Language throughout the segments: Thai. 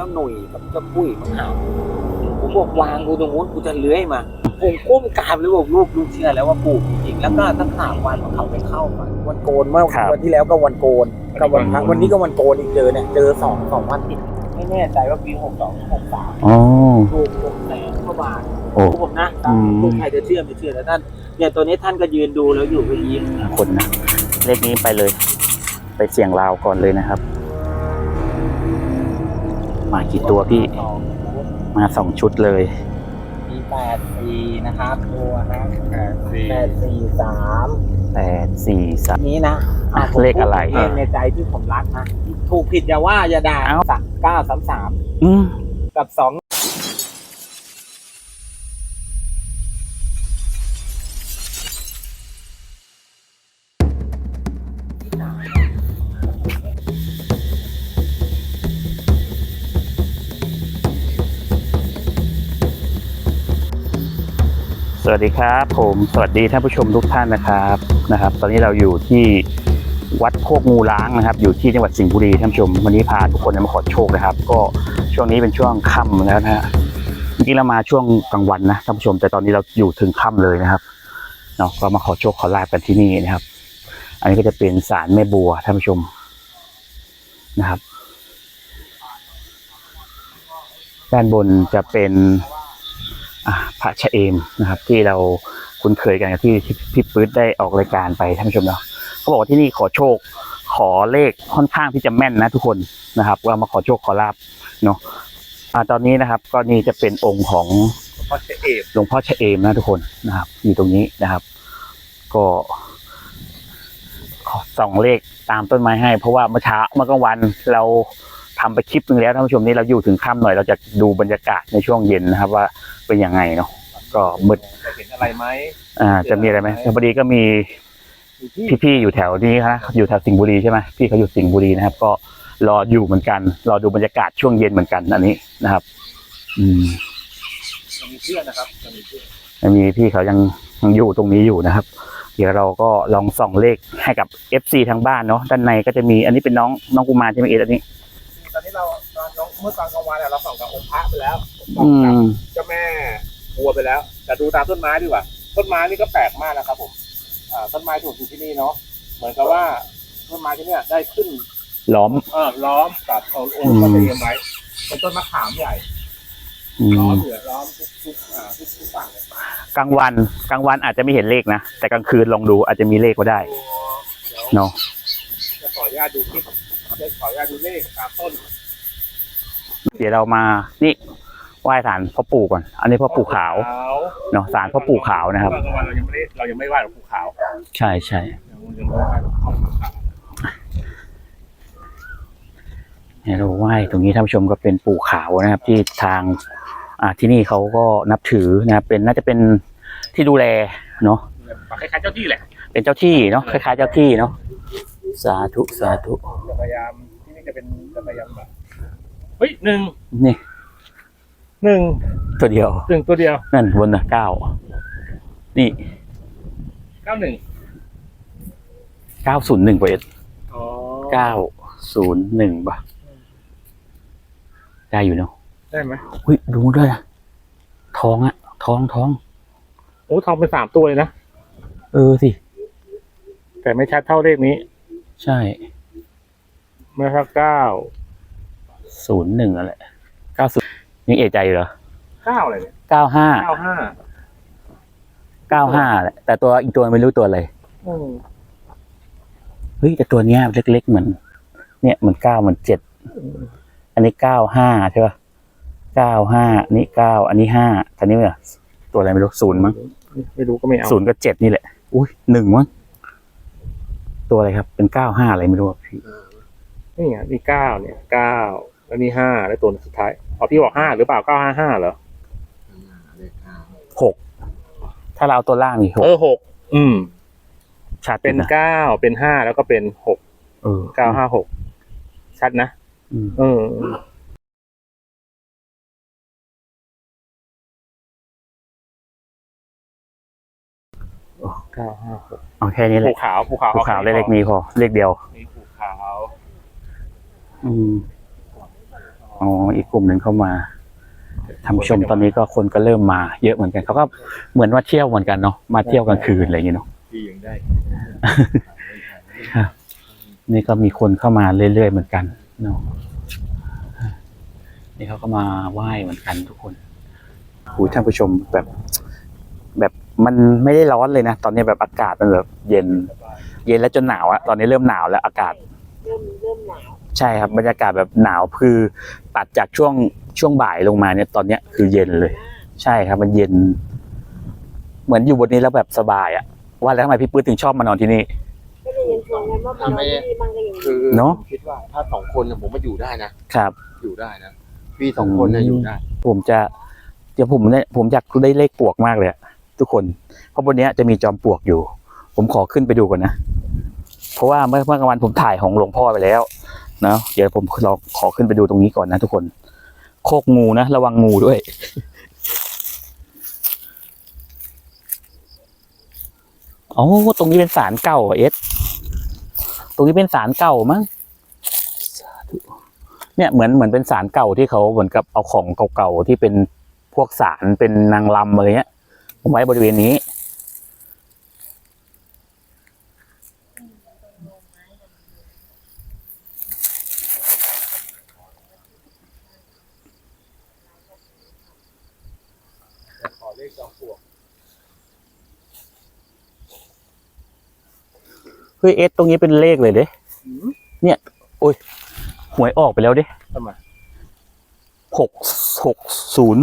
จ้าหนุ่ยกับเจ้าปุ้ยมาหาผมบอกวางกูตรงนู้นกูจะเลื้อยมาผมก้มกราบเลยบอกลูกลูกเชื่อแล้วว่าปู่จริงๆแล้วก็ตั้งสามวันมันเขาไม่เข้ามาวันโกนเมื่อครับ วันที่แล้วก็วันโกนกับวันพักวันนี้ก็วันโกนอีกเจอเนี่ยเจอสองสองวันติดไม่แน่ใจว่าปีหกสองหกสามอ๋อ ถูกหกแสนกว่าบาทโอ้ ผมนะอืม ลูกใครจะเชื่อไม่เชื่อแต่ท่านเนี่ยตัวนี้ท่านก็ยืนดูแล้วอยู่ไปยิ้มคนนะเลขนี้ไปเลย ไปเสี่ยงลาวก่อนเลยนะครับ มากี่ตัวพี่สองมาสองชุดเลย มีแปดสี่นะครับตัวนะแปดสี่แปดสี่สามแปดสี่สามนี้นะอะผมเลขอะไรพูดเองในใจที่ผมรักนะ ถูกผิดอย่าว่าอย่าด่าเอ้า สักเก้าสามสามอืมกับสอง สวัสดีครับ ผมสวัสดีท่านผู้ชมทุกท่านนะครับนะครับ ตอนนี้เราอยู่ที่วัดโคกงูล้างนะครับ อยู่ที่จังหวัดสิงห์บุรีท่านผู้ชมวันนี้พาทุกคนมาขอโชคนะครับ ก็ช่วงนี้เป็นช่วงค่ำแล้วนะฮะจริงๆเรามาช่วงกลางวันนะท่านผู้ชมแต่ตอนนี้เราอยู่ถึงค่ำเลยนะครับเนาะก็มาขอโชคขอลาบกันที่นี่นะครับ อันนี้ก็จะเป็นศาลแม่บัวท่านผู้ชมนะครับ ด้านบนจะเป็น พระชะเอมนะครับ ที่เราคุ้นเคยกันกับที่ที่พี่ปื๊ดได้ออกรายการไปท่านผู้ชมเนาะเขาบอกว่าที่นี่ขอโชค ขอเลขค่อนข้างที่จะแม่นนะทุกคนนะครับ ว่ามาขอโชคขอลาบเนาะอ่าตอนนี้นะครับก็นี่จะเป็นองค์ของพ่อเชเอฟหลวงพ่อชะเอมนะทุกคนนะครับ อยู่ตรงนี้นะครับ ก็ขอส่องเลขตามต้นไม้ให้ เพราะว่าเมื่อเช้าเมื่อกลางวันเรา ทำไปคลิปหนึงแล้วท่านผู้ชมนี่เราอยู่ถึงค่ำหน่อยเราจะดูบรรยากาศในช่วงเย็นนะครับ ว่าเป็นยังไงเนาะก็มืดจะเห็นอะไรไหมอ่า จะมีอะไรไหมพอดีก็มีอยู่ที่พี่ๆอยู่แถวนี้นะอยู่แถวสิงห์บุรีใช่ไหมพี่เขาอยู่สิงห์บุรีนะครับ ก็รออยู่เหมือนกัน รอดูบรรยากาศช่วงเย็นเหมือนกันอันนี้นะครับ อืมจะมีเพื่อนนะครับจะมีเพื่อนยังมีพี่เขายังยังอยู่ตรงนี้อยู่นะครับ เดี๋ยวเราก็ลองส่องเลขให้กับ FC ทางบ้านเนาะด้านในก็จะมีอันนี้เป็นน้องน้องกุมารใช่ไหมเอ็ดอันนี้ ตอนนี้เราตอนน้องเมื่อตอนกลางวันเนี่ยเราส่องกับองค์พระไปแล้วส่อืองกับม เจ้าแม่บัวไปแล้ว แต่ดูตามต้นไม้ดีกว่า ต้นไม้นี่ก็แปลกมากนะครับ ผมอ่าต้นไม้ถูกอยู่ที่นี่เนาะเหมือนกับว่าต้นไม้ที่เนี่ยได้ขึ้น ล้อม เออล้อมกับองค์องค์พระเตรียมไว้เป็นต้นมะขามใหญ่อืล้อมมเหลือล้อมทุกทุกอ่าทุกทุกฝั่งเลยกลางวันกลางวันอาจจะไม่เห็นเลขนะ แต่กลางคืนลองดูอาจจะมีเลขก็ได้ เดี๋ยวเนาะ จะขออนุญาตดูคลิป จะขออนุญาตดูเลขตามต้น เดี๋ยวเรามา นี่ไหว้ศาลพ่อปู่ก่อน อันนี้พ่อปู่ขาวเนาะศาลพ่อปู่ขาวนะครับเมื่อกลางวันเรายังไม่ได้เรายังไม่ไหว้หลวงปู่ขาว ใช่ใช่ยังยังไม่ไหว้หลวงปู่ขาวเนี่ยเราไหว้ตรงนี้ท่านผู้ชมก็เป็นปู่ขาวนะครับ ที่ทางอ่าที่นี่เขาก็นับถือนะครับเป็นน่าจะเป็นที่ดูแลเนาะคล้ายๆเจ้าที่แหละ เป็นเจ้าที่เนาะคล้ายๆเจ้าที่เนาะ สาธุสาธุจะพยายามที่นี่จะเป็นจะพยายามแบบเฮ้ยหนึ่งนี่หนึ่งตัวเดียวหนึ่งตัวเดียว นั่นบนนะเก้านี่เก้าหนึ่งเก้าศูนย์หนึ่งเอ็ดอ๋อเก้าศูนย์หนึ่งป่ะได้อยู่เนาะได้ไหมอุ้ยดูด้วยอะท้องอะท้องท้องโอ้ทองเป็นสามตัวเลยนะ เออสิ แต่ไม่ชัดเท่าเลขนี้ ใช่เมื่อสักเก้าศูนย์หนึ่งอะไรเก้าศูนย์ยังเอะใจอยู่เหรอเก้าอะไรเนี่ยเก้าห้าเก้าห้าเก้าห้าแหละแต่ตัวอีกตัวไม่รู้ตัวอะไรอืมเฮ้ยแต่ตัวเนี้ยเล็กๆเหมือนเนี่ยเหมือนเก้าเหมือนเจ็ดอันนี้เก้าห้าใช่ป่ะเก้าห้านี่เก้าอันนี้ห้าอันนี้เนี่ยตัวอะไรไม่รู้ศูนย์มั้งไม่รู้ก็ไม่เอาศูนย์กับเจ็ดนี่แหละอุ้ยหนึ่งมั้ง ตัวอะไรครับ เป็นเก้าห้าอะไรไม่รู้อะพี่นี่ไงนี่เก้าเนี่ยเก้าแล้วนี่ห้าแล้วตัวสุดท้ายอ๋อพี่บอกห้าหรือเปล่าเก้าห้าห้าเหรอหกถ้าเราเอาตัวล่างนี่หกเออหกอืมชัดเป็นนะเก้าเป็นห้าแล้วก็เป็นหกเออเก้าห้าหกชัดนะอืมเออเก้าห้าหก เอาแค่นี้แหภูละขาวภูขาวภูขาวเล็กๆนี้พอเลขเดียวนี่ภูขาวอืมอ๋ออ๋ออีกกลุ่มหนึ่งเข้ามาท่านผู้ชมตอนนี้ก็คนก็เริ่มมาเยอะเหมือนกันเขาก็เหมือนว่าเที่ยวเหมือนกันเนาะมาเที่ยวกลางคืนอะไรอย่างเงี้ยเนาะพี่ยังได้นี่ก็มีคนเข้ามาเรื่อยๆเหมือนกันเนาะนี่เขาก็มาไหว้เหมือนกันทุกคนหูท่านผู้ชมแบบแบบ มันไม่ได้ร้อนเลยนะ ตอนนี้แบบอากาศมันแบบเย็น เย็นแล้วจนหนาวอะตอนนี้เริ่มหนาวแล้วอากาศ เริ่มเริ่มหนาว ใช่ครับบรรยากาศแบบหนาวคือตัดจากช่วงช่วงบ่ายลงมาเนี่ยตอนเนี้ยคือเย็นเลย ใช่ครับ มันเย็น เหมือนอยู่บนนี้แล้วแบบสบายอะว่าแล้วทำไมพี่ปื้ดถึงชอบมานอนที่นี่ ก็เลยยังชวนกันว่าบางที่บางก็ยังคือเนอะ ผมคิดว่าถ้าสองคนเนี่ยผมมาอยู่ได้นะครับ อยู่ได้นะพี่สองคนเนี่ยอยู่ได้ผมจะเดี๋ยวผมเนี่ยผมอยากได้เลขปลวกมากเลยอะ ทุกคน เพราะบนนี้จะมีจอมปลวกอยู่ ผมขอขึ้นไปดูก่อนนะ เพราะว่าเมื่อเมื่อกลางวันผมถ่ายของหลวงพ่อไปแล้วนะเดี๋ยวผมลองขอขึ้นไปดูตรงนี้ก่อนนะทุกคน โคกงูนะระวังงูด้วยโอ๋อตรงนี้เป็นศาลเก่าเอสตรงนี้เป็นศาลเก่ามั้งเนี่ยเหมือนเหมือนเป็นศาลเก่าที่เขาเหมือนกับเอาของเก่าๆที่เป็นพวกศาลเป็นนางรำอะไรเงี้ย ไว้บริเวณนี้ ขอเลขจอมปลวกเฮ้ยเอสตรงนี้เป็นเลขเลยเด้เนี่ย โอ้ยหวยออกไปแล้วเด้ทำไมหกหกศูนย์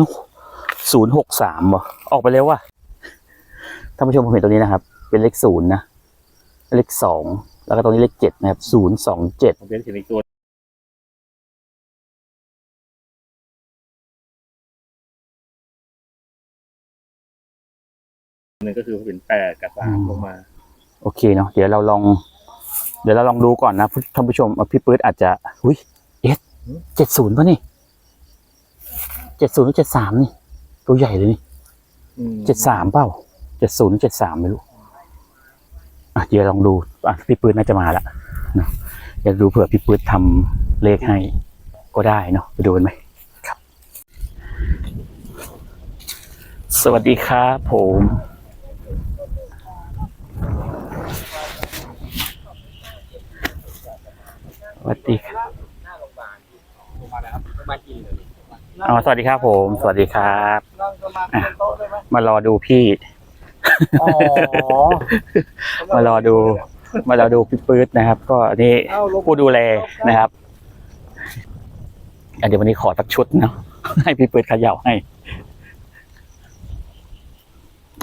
ศูนย์หกสามบ่ออกไปแล้วว่ะท่านผู้ชมผมเห็นตรงนี้นะครับ เป็นเลขศูนย์นะ เลขสองแล้วก็ตรงนี้เลขเจ็ดนะครับศูนย์สองเจ็ดผมเป็นเขียนอีกตัวหนึ่งก็คือเป็นแปดกับสามลงมา โอเคเนาะเดี๋ยวเราลอง เดี๋ยวเราลองดูก่อนนะท่านผู้ชมเอาพี่ปื๊ดอาจจะอุ้ยเอสเจ็ดศูนย์ป่ะนี่เจ็ดศูนย์หรือเจ็ดสามนี่ ตัวใหญ่เลยนี่เจ็ดสามเปล่าเจ็ดศูนย์เจ็ดสามไม่รู้อะเดี๋ยวลองดูอะพี่ปื้ดน่าจะมาละเนาะเดี๋ยวดูเผื่อพี่ปื้ดทำเลขให้ก็ได้เนาะไปดูกันไหมครับ สวัสดีครับผมสวัสดีครับหน้าโรงพยาบาลโรงพยาบาลนะครับโรงพยาบาลจีนเลย อ๋อสวัสดีครับผม สวัสดีครับนั่งสมาธิบนโต๊ะได้ไหมมารอดูพี่ อ๋อ มารอดู มารอดูพี่ปื๊ดนะครับ ก็นี่เอ้าลงผู้ดูแลนะครับอะเดี๋ยววันนี้ขอสักชุดเนาะให้พี่ปื๊ดเขย่าให้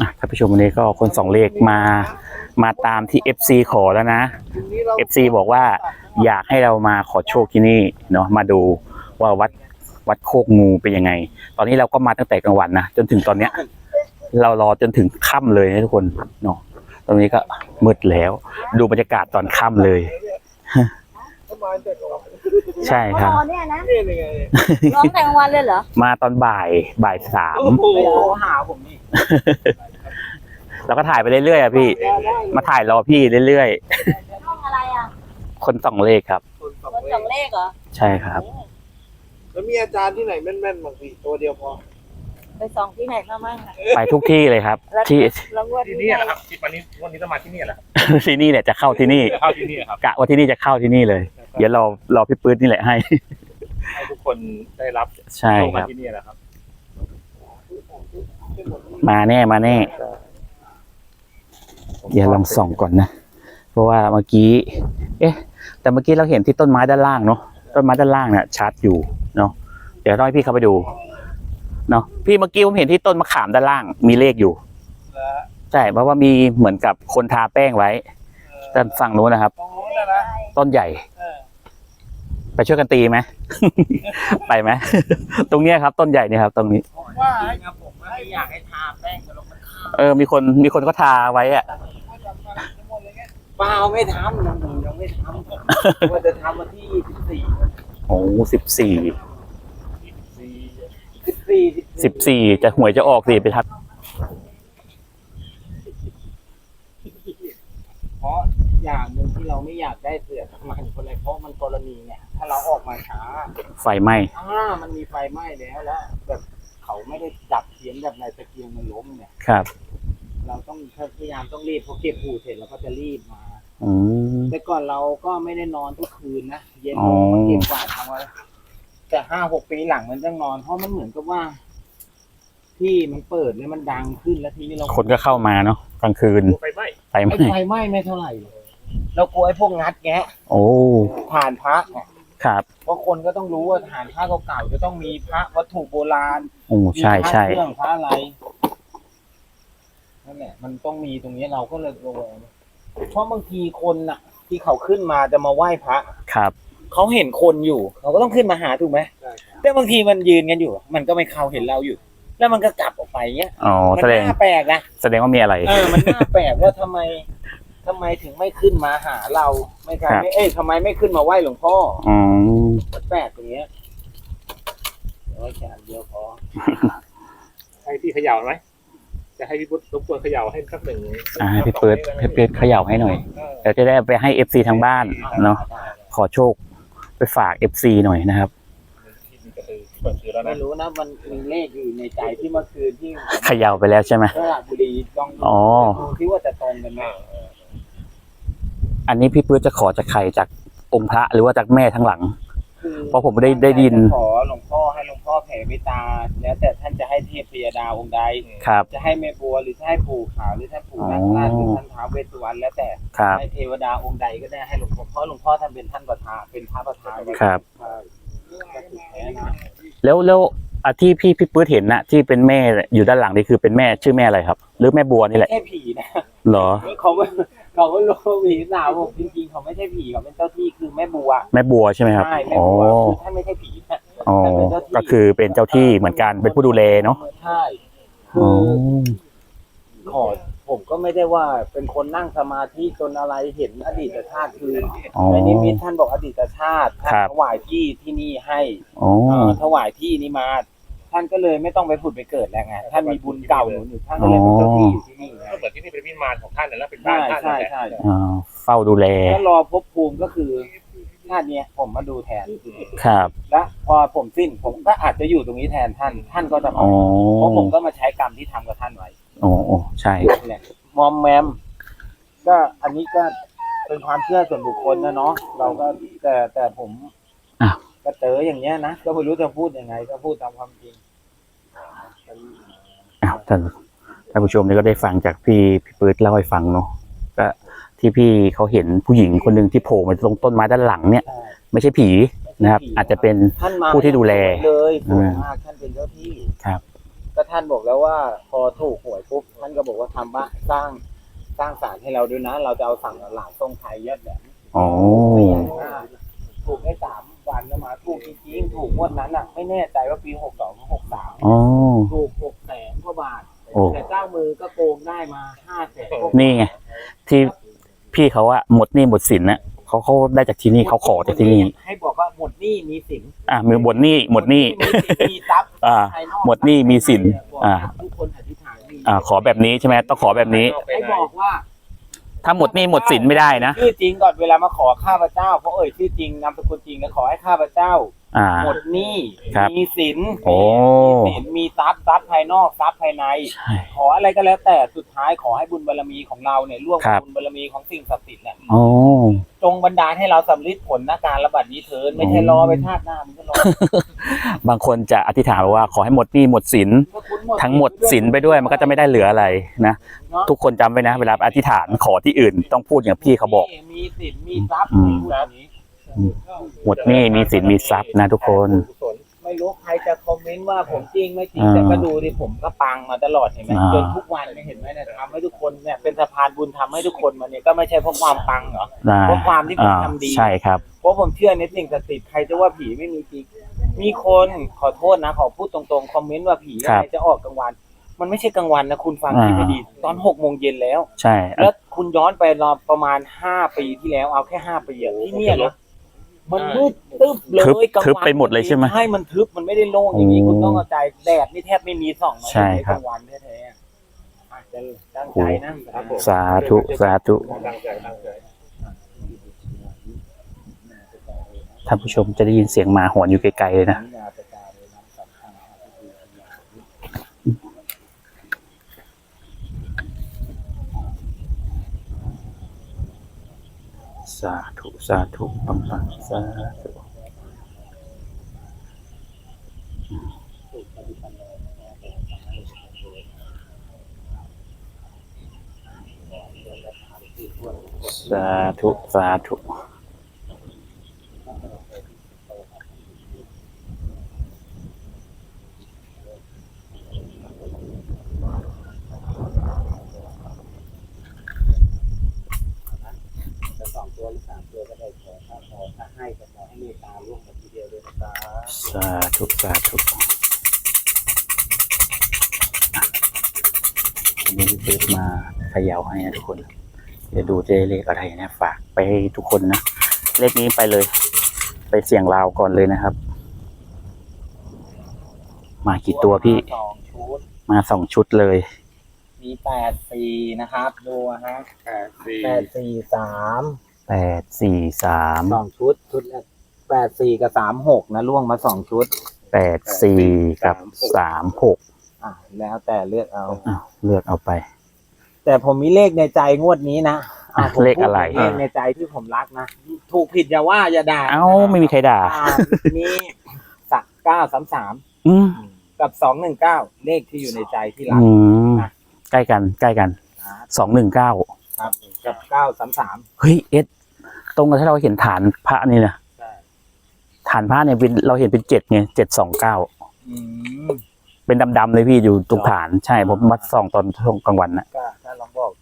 อะท่านผู้ชมวันนี้ก็คนสองเลขมา มาตามที่ FC ขอแล้วนะ FC บอกว่าอยากให้เรามาขอโชคที่นี่เนาะมาดูว่าวัด วัดโคกงูเป็นยังไง ตอนนี้เราก็มาตั้งแต่กลางวันนะจนถึงตอนเนี้ย เรารอจนถึงค่ำเลยนะทุกคนเนาะตรงนี้ก็มืดแล้ว ดูบรรยากาศตอนค่ำเลยใช่ครับอ๋อเนี่ยนะนี่เลยไงร้องแต่กลางวันเลยเหรอ มาตอนบ่ายบ่ายสามโอ้โหหาผมนี่แล้วก็ถ่ายไปเรื่อยๆอะพี่ มาถ่ายรอพี่เรื่อยห้องอะไรอะๆคนสองเลขครับ คนสองคนเลสอขงเลขเหรอ ใช่ครับ แล้วมีอาจารย์ที่ไหนแม่นๆบางทีตัวเดียวพอ ไปสองที่ไหนมามั่งอะไปทุกที่เลยครับที่ แล้วงวดที่นี้นี่ไงนะครับที่วันนี้วันนี้จะมาที่นี่แหละที่นี่เนี่ยจะเข้าที่นี่จะเข้าที่นี่ครับกะว่าที่นี่จะเข้าที่นี่เลย เดี๋ยวรอรอพี่ปื๊ดนี่แหละให้ ให้ทุกคนได้รับใช่โชคคมารับ ที่นี่แหละครับ มาแน่มาแน่ เดี๋ยวลองส่องก่อนนะ เพราะว่าเมื่อกี้ เอ๊ะ แต่เมื่อกี้เราเห็นที่ต้นไม้ด้านล่างเนาะ ต้นไม้ด้านล่างเนี่ยชัดอยู่เนาะเดี๋ยวต้องให้พี่เข้าไปดูเนาะพี่เมื่อกี้ผมเห็นที่ต้นมะขามด้านล่าง มีเลขอยู่ใช่เพราะว่ามีเหมือนกับคนทาแป้งไว้ด้านฝั่งนู้นนะครับตรงนู้นนะนะต้นใหญ่เออไปช่วยกันตีไหมไปไหมตรงเนี้ยครับ ต้นใหญ่เนี่ยครับ ตรงนี้ผมว่าให้ครับผมไม่อยากให้ทาแป้งกันลงมันข้าวเออ มีคนมีคนก็ทาไว้อะ เปล่าไม่ทำยังยังไม่ทำว่าจะทำวันที่สิบสี่โอ้สิบสี่สิบสี่สิบสี่จะหวยจะออกสิไปทัดเพราะอย่างหนึ่งที่เราไม่อยากได้เสือทำมันคนอะไรเพราะมันกรณีเนี่ย ถ้าเราออกมาช้าไฟไหม้อ่ามันมีไฟไหม้แล้วแล้วแบบเขาไม่ได้จับเขียนแบบในตะเกียงมันล้มเนี่ยครับ เราต้องพยายามต้องรีบพอเก็บผูเสร็จเราก็จะรีบมาอืม แต่ก่อนเราก็ไม่ได้นอนทุกคืนนะเย็นอ๋ลองมาเก็บกวาดทำไว้แต่ห้าหกปีหลังมันต้องนอน เพราะมันเหมือนกับว่า ที่มันเปิดแล้วมันดังขึ้นแล้วทีนี้เราคนก็เข้ามาเนาะกลางคืนไฟไหม้ไฟไหไอ้ม้ไฟไหม้ไม่เท่าไหร่หรอกเรากลัวไอ้พวกงัดแงะโอ้ผ่านพระเนี่ยครับเพราะคนก็ต้องรู้ว่าฐานพระเก่าๆจะต้องมีพระวัตถุโบราณโอ้ใช่มีพระใช่เครื่องพระอะไร นั่นแหละมันต้องมีตรงนี้เราก็เลยระแวงเพราะบางทีคนน่ะ ที่เขาขึ้นมาจะมาไหว้พระครับเขาเห็นคนอยู่ เขาก็ต้องขึ้นมาหาถูกไหมแต่บางทีมันยืนกันอยู่ มันก็ไม่เข้าเห็นเราอยู่ แล้วมันก็กลับออกไปเงี้ยอ๋อมัแสดงน่าแปลกนะแสดงว่ามีอะไรเออมันน่าแปลกว่าทำไมทำไมถึงไม่ขึ้นมาหาเราไม่ครับไม่เอ้ยทำไมไม่ขึ้นมาไหว้หลวงพ่ออ๋อมันแปลกตรงเนี้ยเดี๋ยวไว้แค่อันเดียวพอให้พี่เขย่าไหม จะให้พี่พุทธรบกวนเขย่าให้สักหนึ่งอ่าให้พี่เปิดให้เปิดเขย่าให้หน่อยเดี๋ยวจะได้ไปให้เอฟซีทางบ้านเนาะขอโชคไปฝากเอฟซีหน่อยนะครับที่กระตือเปิดซื้อแล้วไม่นะรู้นะมันมีเลขอยู่ในใจที่เมื่อคืนที่เขย่าไปแล้วใช่ไหมสระบุรีลองอ๋อ ดูที่ว่าจะตรงกันไหมอันนี้พี่เปื้อจะขอจากใครจากองค์พระหรือว่าจากแม่ทั้งหลังคือ เพราะผมได้ได้ยิน ขอหลวงพ่อให้หลวงพ่อแผ่เมตตาแล้วแต่ท่านจะให้เทพพยดาองค์ใด ครับ จะให้แม่บัวหรือจะให้ปู่ขาวหรือท่านปู่นาคราชหรือท่านท้าวเวสสุวรรณแล้วแต่ครับ ให้เทวดาองค์ใดก็ได้ให้หลวงพ่อเพราะหลวงพ่อท่านเป็นท่านประธานเป็นพระประธานครับ ใช่ก็ถูกแท้นะแล้วแล้วอะที่พี่พี่ปื้ดเห็นนะที่เป็นแม่อยู่ด้านหลังนี่คือเป็นแม่ชื่อแม่อะไรครับ หรือแม่บัวนี่แหละ แค่ผีนะเหรอเขาไม่ เขาไม่รู้ว่าผีสาวผมจริงๆเขาไม่ใช่ผีเขาเป็นเจ้าที่คือแม่บัวแม่บัวใช่ไหมครับใช่แม่อ๋อบัวคือท่านไม่ใช่ผีนะอ๋อก็คือเป็นเจ้าที่เหมือนกันเป็นผู้ดูแลเนาะใช่คือ๋ออขอผมก็ไม่ได้ว่าเป็นคนนั่งสมาธิจนอะไรเห็นอดีตชาติคืออ๋อ ในนิมิตท่านบอกอดีตชาติท่านครับ ถวายที่ที่นี่ให้อ๋อ เอ่อถวายที่นี้มา ท่านก็เลยไม่ต้องไปผุดไปเกิดแล้วไงท่านมีบุญเก่าหนุนอยู่ท่านก็เลยเป็นเจ้าที่อยู่ที่นี่ไงก็เหมือนที่นี่เป็นวิมานของท่านนะแล้วเป็นบ้าใช่นท่านใช่นั่นแหละใช่อ่าเฝ้าดูแลแล้วรอภพภูมิก็คือชาติเนี้ยผมมาดูแทน ครับ และพอผมสิ้นผมก็อาจจะอยู่ตรงนี้แทนท่าน ท่านก็จะอ๋มาอเพราะผมก็มาใช้กรรมที่ทำกับท่านไว้โอ้โอ้ใช่ นี่แหละมอมแมม ก็อันนี้ก็เป็นความเชื่อส่วนบุคคลนะเนาะเราก็แต่แต่ผมอ้าวก็เจออย่างเงี้ยนะก็ไม่รู้จะพูดยังไง ก็พูดตามความจริงอ้าวท่านท่านผู้ชมนี่ก็ได้ฟังจากพี่พี่ปื๊ดเล่าให้ฟังเนาะก็ที่พี่เขาเห็นผู้หญิงคนหนึ่งที่โผล่มาตรงต้นไม้ด้านหลังเนี่ย ไม่ใช่ผีนะครับ อาจจะเป็นท่านมาผู้ที่ดูแลเลยสูงอ่ามมากท่านเป็นเจ้าที่ครับ ก็ท่านบอกแล้วว่า พอถูกหวยปุ๊บท่านก็บอกว่าทำบ้านสร้างสร้างศาลให้เราด้วยนะ เราจะเอาสั่งหลานทรงไทยยัดแบบอ๋อไม่ใหญ่มากถูกได้สาม วันแล้วมาถูกจริงๆถูกงวดนั้นอะ ไม่แน่ใจว่าปีหกสองหกสามอ๋อ ถูกหกแสนกว่าบาท โอ้ แต่เจ้ามือก็โกงได้มาห้าแสนนี่ไงที่พี่เขาอะหมดหนี้หมดสินน่ะเขาเขาได้จากที่นี่เขาขอจากที่นี่ ให้บอกว่าหมดหนี้มีสินอะมือหมดหนี้หมดหนี้ มีสินมีทรัพย์อ่า ภายนอกหมดหนี้มีสินอ่าทุกคนอธิษฐานดี อ่า ขอแบบนี้ใช่ไหมต้องขอแบบนี้ ให้บอกว่า ถ้าหมดหนี่หมดสินไม่ได้นะ ชื่อจริงก่อนเวลามาขอข้าพเจ้าเพราะเอ่ยชื่อจริงนามสกุลจริงก็ขอให้ข้าพเจ้า อ่า หมดหนี้ครับมีสินโอ้ มีสินมีทรัพย์ทรัพย์ภายนอกทรัพย์ภายใน ใช่ ขออะไรก็แล้วแต่สุดท้ายขอให้บุญบารมีของเราเนี่ยร่วมครักับ บบุญบารมีของสิ่งศักดิ์สิทธิ์เนี่ยโอ้ จงบันดาลให้เราสำลิดผลนะการระบาดนี้เถินไม่ใช่รอไปชาติหน้ามันก็รอ บางคนจะอธิษฐานว่าขอให้หมดหนี้หมดสินถ้าคุณทั้งหมดสินไปด้วยมันก็จะไม่ได้เหลืออะไรนะ เนาะทุกคนจำไว้นะ เวลาอธิษฐานขอที่อื่นต้องพูดอย่างพี่เขาบอก มีสินมีทรัพย์อืมพูดอย่างนี้ หมดหนี้มีสินมีทรัพย์นะทุกคน ไม่รู้ใครจะคอมเมนต์ว่าผมจริงไม่จริงอ่าแต่ก็ดูดิผมก็ปังมาตลอดเห็นไหมอ่า จนทุกวันเนี่ยเห็นไหมเนี่ยทำให้ทุกคนเนี่ยเป็นสะพานบุญทำให้ทุกคนมาเนี่ยก็ไม่ใช่เพราะความปังเหรอ นะเพราะความที่ผมอ่าทำดี ใช่ครับ เพราะผมเชื่อในสิ่งศักดิ์สิทธิ์ใครจะว่าผีไม่มีจริง มีคนขอโทษนะ ขอพูดตรงๆ คอมเมนต์ว่าผีครัอะบไรจะออกกลางวัน มันไม่ใช่กลางวันนะคุณฟังอ่า ที่ไม่ดีตอนหกโมงเย็นแล้ว ใช่ แล้วคุณย้อนไปรอประมาณห้าปีที่แล้วเอาแค่ห้าปีอะที่เนี่ยนะ มันมืดตึ๊บเลทึบยกลางทึบวันไปหมดเลยใช่ไหมใช่มันทึบมันไม่ได้โล่งอย่างนี้โอ้คุณต้องเข้าใจแดดนี่แทบไม่มีส่องมาใช่ครับ กลางวันแท้ๆอาจจะตั้งใจนะครับผม สาธุสาธุ ตั้งใจตั้งใจ ท่านผู้ชมจะได้ยินเสียงหมาหอนอยู่ไกลๆเลยนะ สาธุสาธุปังปังสาธุสาธุสาธุ จะสอง ตัวหรือสามตัวก็ได้ขอถ้าขอถ้าให้ก็ขอให้เมตตาร่วมกันทีเดียวเลยนะครับสาธุสาธุอันนี้พี่เปิดมาเขย่าให้นะทุกคนเดี๋ยวดูเจเลขอะไรนะฝากไปให้ทุกคนนะเลขนี้ไปเลย ไปเสี่ยงราวก่อนเลยนะครับ มากี่ตัวพี่ สองชุด มาสองชุดเลย มีแปดสี่นะครับ ดูฮะแปดสี่แปดสี่สาม แปดสี่สามสองชุด ชุดละแปดสี่กับสามหกนะล่วงมาสองชุด แปดสี่กับสามหกอ่าแล้วแต่เลือกเอาอ้าวเลือกเอาไป แต่ผมมีเลขในใจงวดนี้นะอะผมเลขอะไร พูดเลขในใจที่ผมรักนะ ถูกผิดอย่าว่าอย่าด่าเอ้าไม่มีใครด่า อ่ามีสักเก้าสามสามอืมกับสองหนึ่งเก้าเลขที่อยู่ในใจที่รัก อืมใกล้กัน ใกล้กันสองหนึ่งเก้า ครับกับเก้าสามสามเฮ้ยเอสตรงกับที่เราเห็นฐานพระนี่นะใช่ฐานพระเนี่ยเป็นเราเห็นเป็นเจ็ดไงเจ็ดสองเก้าอืมเป็นดำๆเลยพี่อยู่ตรงฐานใช่ผมมัดส่องตอนช่วงกลางวันนะก็ถ้าลองบอก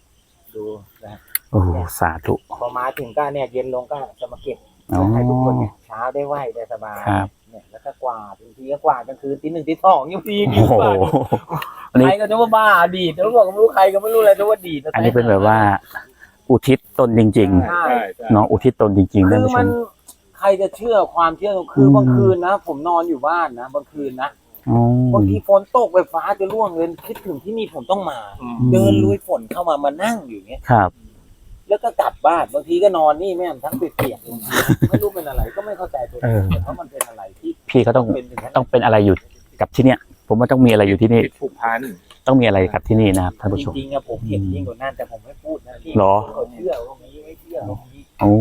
ดูนะโอ้โหสาธุพอมาถึงก็เนี่ยเย็นลงก็จะมาเก็บอ๋อให้ทุกคนเนี่ยเช้าได้ไหวได้สบายครับเนี่ยแล้วก็กวาดบางทีก็กวาดกลางคืนตีหนึ่งตีสองยังมีมีโอ้โหกวาด อันนี้ ใครก็จะว่าบ้าดีดแล้วบอกก็ไม่รู้ใครก็ไม่รู้อะไรจะว่าดีดอันนี้เป็นแบบว่า อุทิศตนจริงใช่ใช่ใช่ๆเนาะอุทิศตนจริงๆคืท่านอผู้ชมันม ใครจะเชื่อความเชื่อคืออมบางคืนนะ ผมนอนอยู่บ้านนะบางคืนนะอ๋อบางทีฝนตกไฟฟ้าจะร่วงเลยคิดถึงที่นี่ผมต้องมา อืมเดินลุยฝนเข้ามามานั่งอยู่เงี้ย ครับ แล้วก็กลับบ้านบางทีก็นอนนี่แม่งทั้งเปียกๆลงมาไม่รู้เป็นอะไรก็ไม่เข้าใจตัวเอเองอเพราะมันเป็นอะไรที่พี่เขาต้องเป็นถึงขนาดต้องเป็นอะไรอยู่กับที่เนี้ย ผมว่าต้องมีอะไรอยู่ที่นี่ ผูกพันต้องมีอะไรกับที่นี่นะครับท่านผู้ชม จริงๆอะผมเห็นยิ่งกว่านั้นแต่ผมไม่พูดนะพี่หรอเขาเชื่อว่ามีไม่เชื่อว่ามีโอ้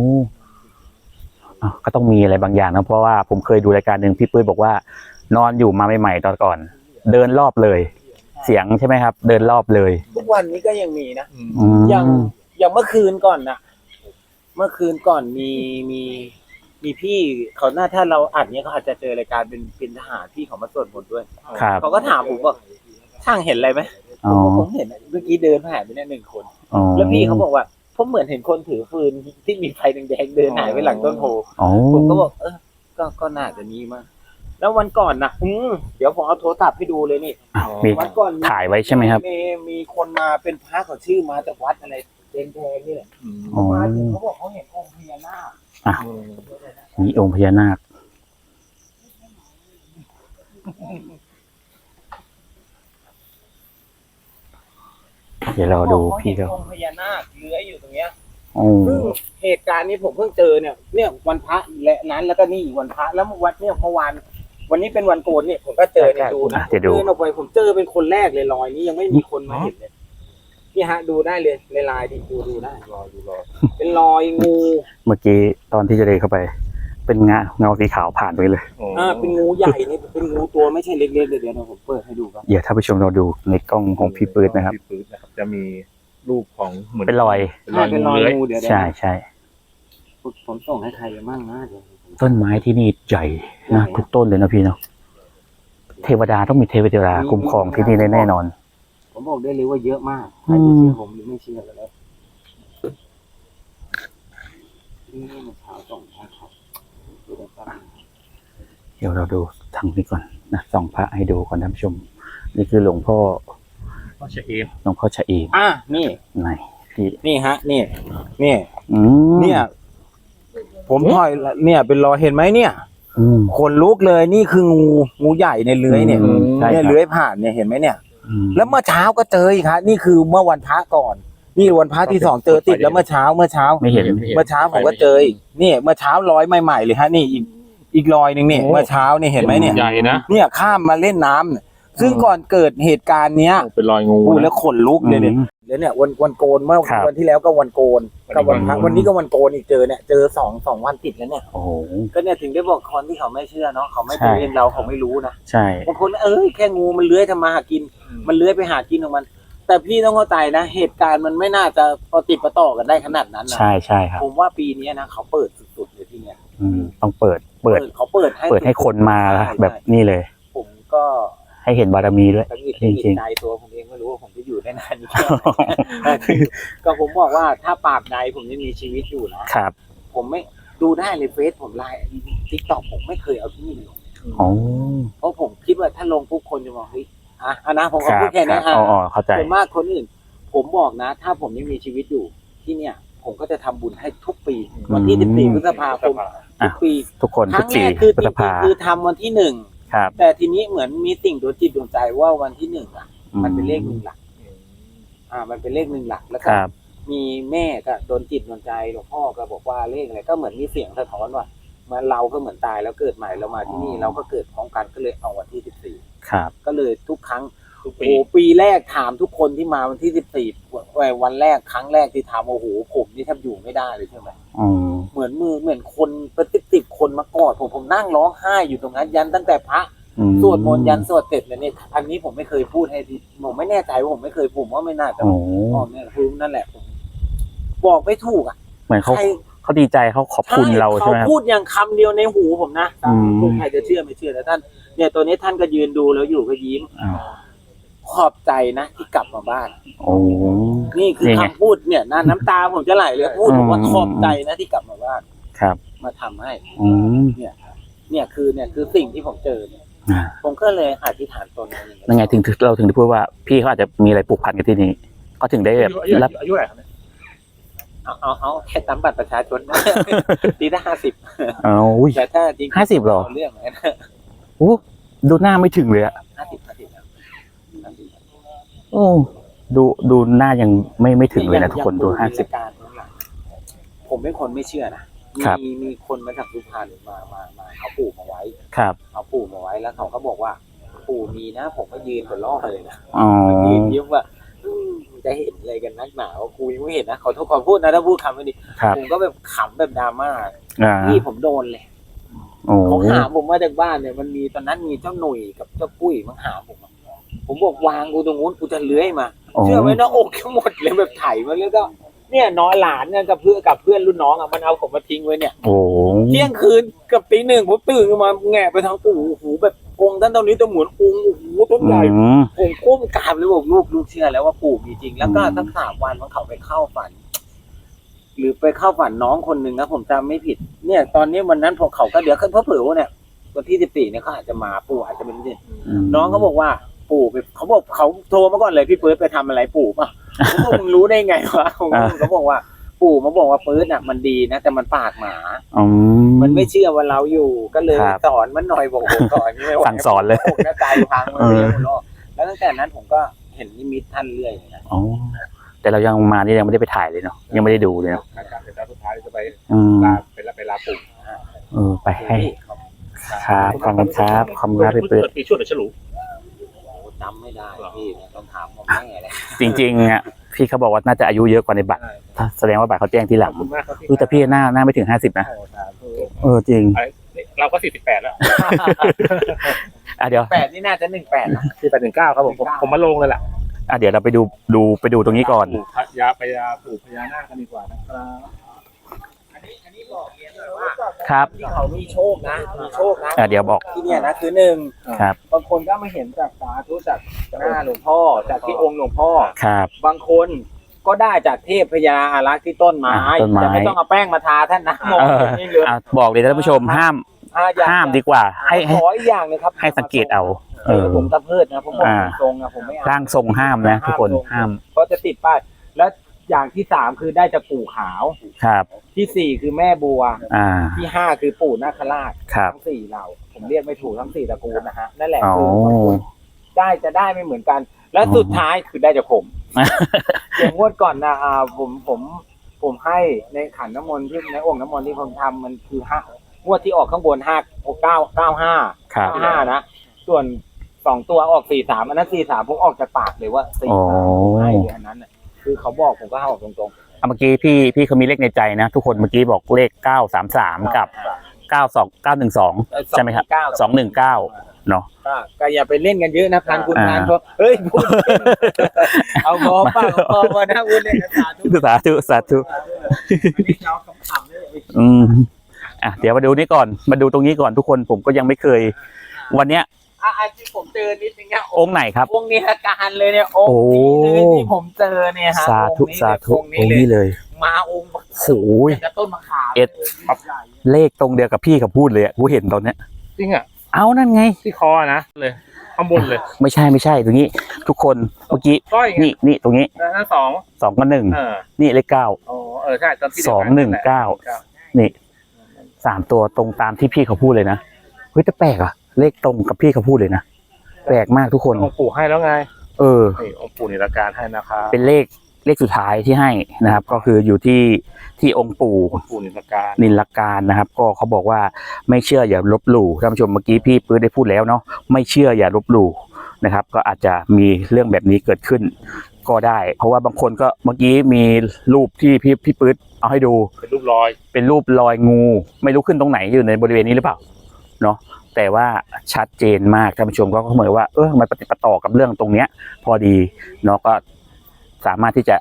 อะก็ต้องมีอะไรบางอย่างนะ เพราะว่าผมเคยดูรายการหนึ่งพี่ปุ้ยบอกว่า นอนอยู่มาใหม่ๆตอนก่อน เดินรอบเลย เสียงใช่ไหมครับ เดินรอบเลยทุกวันนี้ก็ยังมีนะอืมอย่างอย่างเมื่อคืนก่อนนะเมื่อคืนก่อนมีมี มีพี่เขาหน้าถ้าเราอัดเนี้ยเขาอาจจะเจอรายการเป็นเป็นทหารพี่เขามาสวดมนต์ด้วยครับเขาก็ถามผมว่าช่างเห็นอะไรไหมอ๋อผมบอกผมเห็นเมื่อกี้เดินผ่านไปเนี่ยหนึ่งคน อ๋อแล้วพี่เขาบอกว่าผมเหมือนเห็นคนถือฟืนที่มีไฟแดงๆเดินหายไปหลังต้นโพอ๋อผมก็บอกเออก็ก็น่าจะนี้มากแล้ววันก่อนนะอืมเดี๋ยวผมเอาโทรศัพท์ให้ดูเลยนี่อะมีวันก่อนถ่ายไว้ใช่ไหมครับ มีมีคนมาเป็นพระเขาชื่อมาจากวัดอะไรแดงๆนี่แหละอ๋อ มาถึงเขาบอกเขาเห็นองค์พญานาค มีองค์พญานาค เดี๋ยวเราดูพี่เขาเขาเห็นองค์พญานาคเลื้อยอยู่ตรงเนี้ยโอ้ซึ่งเหตุการณ์นี้ผมเพิ่งเจอเนี่ย เนี่ยวันพระและนั้นแล้วก็นี่อีกวันพระแล้ววันเนี่ยเมื่อวานวันนี้เป็นวันโกนเนี่ยผมก็เจอเนี่ยดูนะเดี๋ยวดูเดินออกไปผมเจอเป็นคนแรกเลยรอยนี้ยังไม่มีคนมาเห็นเลย พี่ฮะดูได้เลยในลายดิดูดูได้รอดูรอเป็นรอยงูเมื่อกี้ตอนที่จะเดินเข้าไป เป็นเงาเงาสีขาวผ่านไปเลย อ่าเป็นงูใหญ่นี่เป็นงูตัวไม่ใช่เล็กๆเดี๋ยวเดี๋ยวผมเปิดให้ดูครับ เดี๋ยวถ้าผู้ชมเราดูในกล้องของพี่ปืดนะครับ พี่ปื๊ดนะครับ จะมีรูปของเหมือนเป็นรอยอ่าเป็นรอยเลื้อย งูเดี๋ยวเดี๋ยวใช่ใช่ผมส่งให้ใครมั่งนะเดี๋ยวต้นไม้ที่นี่ใหญ่นะทุกต้นเลยนะพี่เนาะเทวดาต้องมีเทวดาคุ้มครองที่นี่แน่นอน ผมบอกได้เลยว่าเยอะมากใครจะเชื่อผมหรือไม่เชื่อก็แล้วนี่มันเช้าส่งให้ครับดูได้ปะเดี๋ยวเราดูทางนี้ก่อนนะส่องพระให้ดูก่อนท่านผู้ชม นี่คือหลวงพ่อก็เชเอมหลวงพ่อชะเอมอะนี่ไหนพี่นี่ฮะ นี่นี่อืมเนี่ย ผมถอยเนี่ย เป็นรอยเห็นไหมเนี่ยอืม ขนลุกเลยนี่คืองูงูใหญ่ในเลื้อยเนี่ยอืมใช่ครับ เนี่ยเลื้อยผ่านเนี่ยเห็นไหมเนี่ยอืม แล้วเมื่อเช้าก็เจออีกครับนี่คือเมื่อวันพระก่อน นี่วันพระที่สองเจอติดแล้วเมื่อเช้าเมื่อเช้าไม่เห็นเมื่อเช้าผมก็เจออีกนี่เมื่อเช้าร้อยใหม่ๆเลยฮะนี่อีกอีกรอยหนึ่งเนี่ยโอ้เมื่อเช้าเนี่ยเห็นไหมเนี่ยใหญ่นะเนี่ยข้ามมาเล่นน้ำเนี่ย ซึ่งก่อนเกิดเหตุการณ์เนี้ยเป็นรอยงูพูดนะ แล้วขนลุกเลยเนี่ยแล้วเนี่ยวันวันโกนเมื่อครับวันที่แล้วก็วันโกนกับวันพระวันนี้ วันนี้ก็วันโกนอีกเจอเนี่ยเจอสองสองวันติดแล้วเนี่ยโอ้โห ก็เนี่ยถึงได้บอกคนที่เขาไม่เชื่อเนาะเขาไม่ใช่ไปเรียนเราเขาไม่รู้นะใช่ บางคนเอ้ยแค่งูมันเลื้อยทำมาหากิน มันเลื้อยไปหากินของมัน แต่พี่ต้องเข้าใจนะเหตุการณ์มันไม่น่าจะพอติดประต่อกันได้ขนาดนั้นนะใช่ใช่ครับ ผมว่าปีนี้นะเขาเปิดสุดๆเลยที่เนี่ยอืมต้องเปิดเปิดเขาเปิดให้เปิดให้คนมาใช่แบบใช่ นี้เลย ผมก็ ให้เห็นบารมีด้วยตั้งอิดจริงๆตั้งใจตัวผมเองไม่รู้ว่าผมจะอยู่ได้นานนี้แค่ไหน ก็ผมบอกว่าถ้าปราบใดผมยังมีชีวิตอยู่นะครับผมไม่ดูได้เลยเฟซผมไลน์ทิกตอกผมไม่เคยเอาที่นี่ลงอ๋อเพราะผมคิดว่าถ้าลงปุ๊บคนจะบอกเฮ้ยอะอะนะผมคก็รับพูดแค่ครันี้บอะ อ๋ออ๋อเข้าใจ ส่วนมากคนอื่น ผมบอกนะ ถ้าผมยังมีชีวิตอยู่ที่เนี่ย ผมก็จะทำบุญให้ทุกปี วันที่ อืม 14พฤษภาคมทุกปีทุกคนคทุรั้กงปีแรกคือพฤจษริงภา ๆคือทำวันที่หนึ่ง ครับ แต่ทีนี้เหมือนมีสิ่งโดนจิตโดนใจว่าวันที่หนึ่งอะ มันเป็นเลขหนึ่งหลัก อ่า มันเป็นเลขหนึ่งหลักแล้วคก็รับ มีแม่ก็โดนจิตโดนใจหลวงพ่อก็บอกว่าเลขอะไรก็เหมือนมีเสียงสะท้อนว่ามันเราก็เหมือนตายแล้วเกิดใหม่เรามาที่นี่เราก็เกิดพร้อมกันก็เลยเอาวันที่สิบสี่ครับ ก็เลยทุกครั้ง ทุกโอ้ปีโหปีแรกถามทุกคนที่มาวันที่สิบสี่วันแรกครั้งแรกที่ถามโอ้โหผมนี่แทบอยู่ไม่ได้เลยใช่ไหมอืมเหมือนมือเหมือนคนเป็นสิบสิบคนมากอดผมผมนั่งร้องไห้อยู่ตรงนั้นยันตั้งแต่พระอืมสวดมนต์ยันสวดเสร็จเลยเนี่ยอันนี้ผมไม่เคยพูดให้ที่ผมไม่แน่ใจว่าผมไม่เคยผมว่าไม่น่าจะโอ้อ๋อเนี่ยคือนั่นแหละผมบอกไม่ถูกอะเหมือนเขาใคร เขาดีใจเขาขอบคุณเราใช่ไหมครับเขาพูดอย่างคำเดียวในหูผมนะอืมใครจะเชื่อไม่เชื่อแต่ท่าน เนี่ยตัวนี้ท่านก็ยืนดูแล้วอยู่ก็ยิ้ม อ้าว ขอบใจนะที่กลับมาบ้าน โอ้ นี่คือนี่ไง คำพูดเนี่ยน้าน้ำตาผมจะไหลเลยพูดอืมบอกว่าขอบใจนะที่กลับมาบ้าน ครับมาทำให้ อืมเนี่ยคือเนี่ยคือสิ่งที่ผมเจอเนี่ยอ่าผมก็เลยอธิษฐานตนเองยังไงถึงเราถึงได้พูดว่าพี่เขาอาจจะมีอะไรผูกพันกับที่นี่เขาถึงได้แบบอายุรับอายุเท่าไหร่ครับเนี่ยเอาเอาเอาแค่ตามบัตรประชาชนนะตีได้ห้าสิบเอาอุ้ยแต่ถ้าจริงห้าสิบเหรอเรื่องอะไรนะโอ้ดูหน้าไม่ถึงเลยอะห้าสิบห้าสิบแล้ว50 โอ้ดูดูหน้ายังไม่ไม่ถึงเลยนะทุกคนดูอย่งห้าสิบมีรยการข้างหลังผมเป็นคนไม่เชื่อนะครับ มีมีคนมาจากสุพรรณมามามาเอาปู่มาไว้ ครับ เอาปู่มาไว้แล้วเขาก็บอกว่า ปู่มีนะ ผมก็ยืนบนล่อเลยนะอ๋อยืนยิ้มว่าอืมจะเห็นอะไรกันนักหนาว่ากูยังไม่เห็นนะขอโทษขอพูดนะถ้าพูดคำไม่ดีครับ ผมก็แบบขำแบบดราม่าอ่าพี่ผมโดนเลย โอ้เขาหาผมมาจากบ้านเนี่ยมันมีตอนนั้นมีเจ้าหนุ่ยกับเจ้าปุ้ยมาหาผมอะ ผมบอกวางกูตรงนู้นกูจะเลื้อยมาโอ้เชื่อไหมหน้าอกทั้งหมดเลยแบบไถมาแล้วก็เนี่ยน้อยหลานเนี่ยกับเพื่อนกับเพื่อนรุ่นน้องอะมันเอาผมมาทิ้งไว้เนี่ยโอ้เที่ยงคืนกับตีหนึ่งผมตื่นขึ้นมาแงะไปทางปู่โอ้โหแบบองค์ท่านตอนนี้จะเหมือนองค์โอ้โหต้นอืใหญ่มผมก้มกราบเลยบอกลูกลูกเชื่อแล้วว่าปู่มีจริง แล้วก็อืมทั้งสามวันมันเขาไปเข้าฝัน หรือไปเข้าฝันน้องคนหนึ่งนะผมจำไม่ผิด เนี่ย ตอนนี้วันนั้นพอเขาก็เดี๋ยวขึ้นเพราะเผื่อว่าเนี่ยวันที่สิบสี่เนี่ยเขาอาจจะมาปู่อาจจะเป็นเนี่ยมน้องเขาบอกว่า ปู่ไปเขาบอกเขาโทรมาก่อนเลยพี่เปิร์ดไปทำอะไรปู่ป่ะผมบอกมึงรู้ได้ไงวะผมก็เขาบอกว่าปู่มาบอกว่าเปิร์ดน่ะมันดีนะ แต่มันปากหมา อืม มันไม่เชื่อว่าเราอยู่ก็เลยครับสอนมันหน่อยบอกโอ้โหสอนไม่ไหวสั่งสอนเลยผมหน้าใจพังเลยหัวเราะแล้วตั้งแต่นั้นผมก็เห็นนิมิตท่านเรื่อยเลยนะ อ๋อแต่เรายังมานี่ยังไม่ได้ไปถ่ายเลยเนาะยังไม่ได้ดูเลยเนาะอาจารย์เป็นตาสุดท้ายจะไปอืมลาเป็นลาไปลาปู่เออไปให้ครับขอบคุณครับขอบคุณครับพี่เปิด ปีช่วยหรือฉลู จำไม่ได้พี่ต้องถามพ่อแม่เลยจริงๆอะพี่เขาบอกว่าน่าจะอายุเยอะกว่าในบัตรถ้าแสดงว่าบัตรเขาแจ้งทีหขลัอบงคุณมากครับพี่เออแต่พี่หน้าหน้าไม่ถึงห้าสิบนะโอ้สาธุเออจริงไอ้เราก็สี่สิบแปดแล้วอะเดี๋ยวแปดนี่น่าจะหนึ่งแปดนะสี่แปดหนึ่งเก้าครับผมผมผมมาลงเลยแหละอะเดี๋ยวเราไปดูดูไปดูตรงนี้ก่อนปู่พญาพญาปู่พญานาคกันดีกว่านะครับ ครับที่เขามีโชคนะมีโชคนะอะเดี๋ยวบอก ที่เนี่ยนะคือหนึ่งครับ บางคนก็มาเห็นจากสาธุจากหน้าหลวงพ่อจากที่องค์หลวงพ่อ ครับ บางคนก็ได้จากเทพพญาอารักษ์ที่ต้นไม้อ่าต้นไม้ แต่ไม่ต้องเอาแป้งมาทาท่านนะมองเออนี่เลยอะบอกเลยนะท่านผู้ชมห้ามอ่อย่งห้ามดีกว่า ให้ให้ขออีกอย่างหนึงครับให้สังเกตเอาเออ ผมตะเพิดนะผมบอกอ่า ตรงๆนะผมไม่เอาร่างทรงห้ามนะทุกคนห้าม เพราะจะติดป้ายแล้ว อย่างที่สามคือได้จากปู่ขาว ครับ ที่สี่คือแม่บัว อ่า ที่ห้าคือปู่นาคราชครับ ทั้งสี่เหล่าผมเรียกไม่ถูกทั้งสี่ตระกูลนะฮะนั่นแหละอ๋อคือได้จะได้ไม่เหมือนกัน และอ๋อสุดท้ายคือได้จากผมอย่างงวดก่อนนะอ่าผมผมผมให้ในขันน้ำมนต์ที่ในองค์น้ำมนต์ที่ผมทำมันคือห้างวดที่ออกข้างบนห้าเก้าเก้าห้า ครับเก้าห้านะ ส่วนสองตัวออกสี่สามอันนั้นสี่สามผมออกจากปากเลยว่าสี่อ๋อสามผมให้เลยอันนั้นน่ะ คือเขาบอกผมก็ให้ออกตรงอะเมื่อกี้พี่พี่เขามีเลขในใจนะ ทุกคนเมื่อกี้บอกเลขเก้าสามสามๆกับเก้าสองเก้าหนึ่งสองเอ้ยใช่ไหมครับเก้าสองหนึ่งเก้าเนาะ ก็ก็อย่าไปเล่นกันเยอะนะพันคุณอ่า พันเพราะเฮ้ยพูดเอาพอป้าพอพอนะพูดเล่นกันสาธุสาธุสาธุอันนี้เราขำๆเลยอืมอะเดี๋ยวมาดูนี่ก่อนมาดูตรงนี้ก่อนทุกคนผมก็ยังไม่เคย วันเนี้ย อะอะที่ผมเจอนิดนึงเนี่ยองค์ไหนครับ องค์นี้อาการเลยเนี่ยองค์นี้เลยที่ผมเจอเนี่ยฮะสาธุองค์นี้สาธุองค์องค์นี้นี้เลยเลย มาองค์โอ้ยจะต้นมะขามเอ็ดครับเลขตรงเดียวกับพี่เขาพูดเลยอะกูเห็นตอนเนี้ยจริงอะเอานั่นไงที่คอนะเลยข้างบนเลย ไม่ใช่ไม่ใช่ตรงนี้ ทุกคนเมื่อกี้ก้อยไงนี่นี่ตรงนี้นั่นสองสองกับหนึ่งเออนี่เลขเก้าอ๋อเออใช่ตอนที่สองหนึ่งเก้านี่สามตัวตรงตามที่พี่เขาพูดเลยนะเฮ้ยแต่แปลกอะ เลขตรงกับพี่เขาพูดเลยนะแปลกมากทุกคน องค์ปู่ให้แล้วไงเออ นี่องค์ปู่นิรการให้นะครับเป็นเลขเลขสุดท้ายที่ให้นะครับ ก็คืออยู่ที่ที่องค์ปู่องค์ปู่นิรการนิลการนะครับ ก็เขาบอกว่าไม่เชื่ออย่าลบหลู่ท่านผู้ชมเมื่อกี้พี่ปื้ดได้พูดแล้วเนาะไม่เชื่ออย่าลบหลู่นะครับ ก็อาจจะมีเรื่องแบบนี้เกิดขึ้น ก็ได้ เพราะว่าบางคนก็เมื่อกี้มีรูปที่พี่พี่ปื้ดเอาให้ดู เป็นรูปรอยเป็นรูปรอยงู ไม่รู้ขึ้นตรงไหนอยู่ในบริเวณนี้หรือเปล่าเนาะ แต่ว่าชัดเจนมากท่านผู้ชมก็เหมือนว่าเออมันปฏิปต่อกับเรื่องตรงเนี้ย พอดีเนาะก็สามารถที่จะ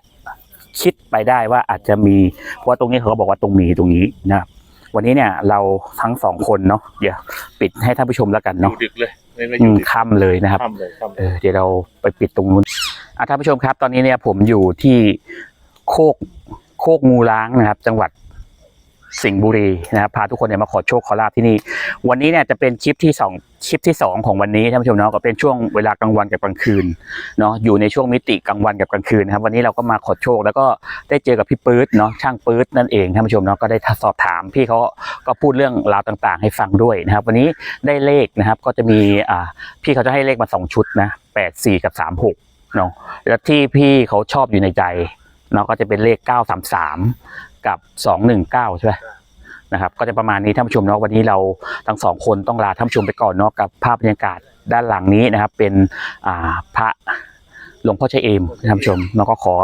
คิดไปได้ว่าอาจจะมีเพราะว่าตรงนี้เขาก็บอกว่าตรงมีตรงนี้นะครับวันนี้เนี่ยเราทั้งสองคนเนาะเดี๋ยวปิดให้ท่านผู้ชมแล้วกันอยู่เนาะดึกเลยเล่นไม่ออืยู่มดึกค่ำเลยนะครับค่ำเลยค่ำเลเอยอเดี๋ยวเราไปปิดตรงนู้นอะท่านผู้ชมครับ ตอนนี้เนี่ยผมอยู่ที่โคกโคกงูล้างนะครับ จังหวัด สิงห์บุรีนะครับพาทุกคนเนี่ยมาขอโชคขอลาบที่นี่ วันนี้เนี่ยจะเป็นคลิปที่สองคลิปที่สองของวันนี้ท่านผู้ชมเนาะก็เป็นช่วงเวลากลางวันกับกลางคืนเนาะอยู่ในช่วงมิติกลางวันกับกลางคืนนะครับวันนี้เราก็มาขอโชค แล้วก็ได้เจอกับพี่ปื๊ดเนาะช่างปื๊ดนั่นเองท่านผู้ชมเนาะก็ได้สอบถามพี่เขาก็พูดเรื่องราวต่างๆ ให้ฟังด้วยนะครับ วันนี้ได้เลขนะครับก็จะมีอ่าพี่เขาจะให้เลขมาสองชุดนะแปดสี่กับสามหกเนาะแล้วที่พี่เขาชอบอยู่ในใจเนาะก็จะเป็นเลขเก้าสามสามกับสองหนึ่งเก้าใช่ไหมนะครับก็จะประมาณนี้ท่านผู้ชมเนาะวันนี้เราทั้งสองคนต้องลาท่านผู้ชมไปก่อนเนาะกับภาพบรรยากาศด้านหลังนี้นะครับ เป็นอ่าพระหลวงพ่อชัยเอมท่านผู้ชมเนาะก็ขอ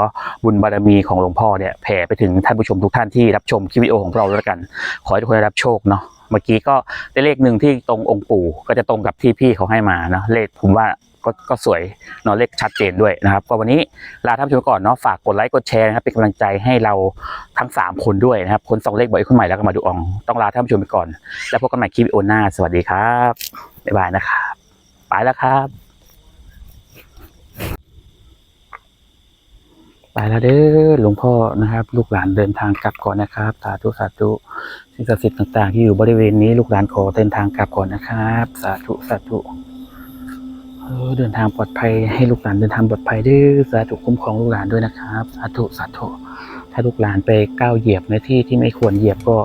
บุญบารมีของหลวงพ่อเนี่ยแผ่ไปถึงท่านผู้ชมทุกท่านที่รับชมคลิปวิดีโอของเราด้วยกัน ขอให้ทุกคนได้รับโชคเนาะเมื่อกี้ก็ได้เลขหนึ่งที่ตรงองค์ปู่ก็จะตรงกับที่พี่เขาให้มาเนาะเลขผมว่า ก็ก็สวยเนาะเลขชัดเจนด้วยนะครับ ก็วันนี้ลาท่านผู้ชมก่อนเนาะฝากกดไลค์กดแชร์นะครับเป็นกำลังใจให้เราทั้ง 3 คนด้วยนะครับ คนสองเลขบ่อยคนใหม่แล้วก็มาดูอองต้องลาท่านผู้ชมไปก่อน แล้วพบกันใหม่คลิปโอหน้า สวัสดีครับบ๊ายบายนะครับไปแล้วครับ ไปแล้วเด้อหลวงพ่อนะครับ ลูกหลานเดินทางกลับก่อนนะครับสาธุสาธุสิ่งศักดิ์สิทธิ์ต่างๆ ที่อยู่บริเวณนี้ลูกหลานขอเดินทางกลับก่อนนะครับ สาธุสาธุ เดินทางปลอดภัยให้ลูกหลานเดินทางปลอดภัยด้วยสาธุคุ้มครองลูกหลานด้วยนะครับสาธุสาธุถ้าลูกหลานไปก้าวเหยียบในที่ที่ไม่ควรเหยียบก็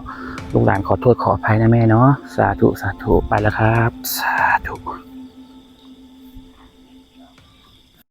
ลูกหลานขอโทษขออภัยนะแม่เนาะสาธุสาธุไปแล้วครับ สาธุ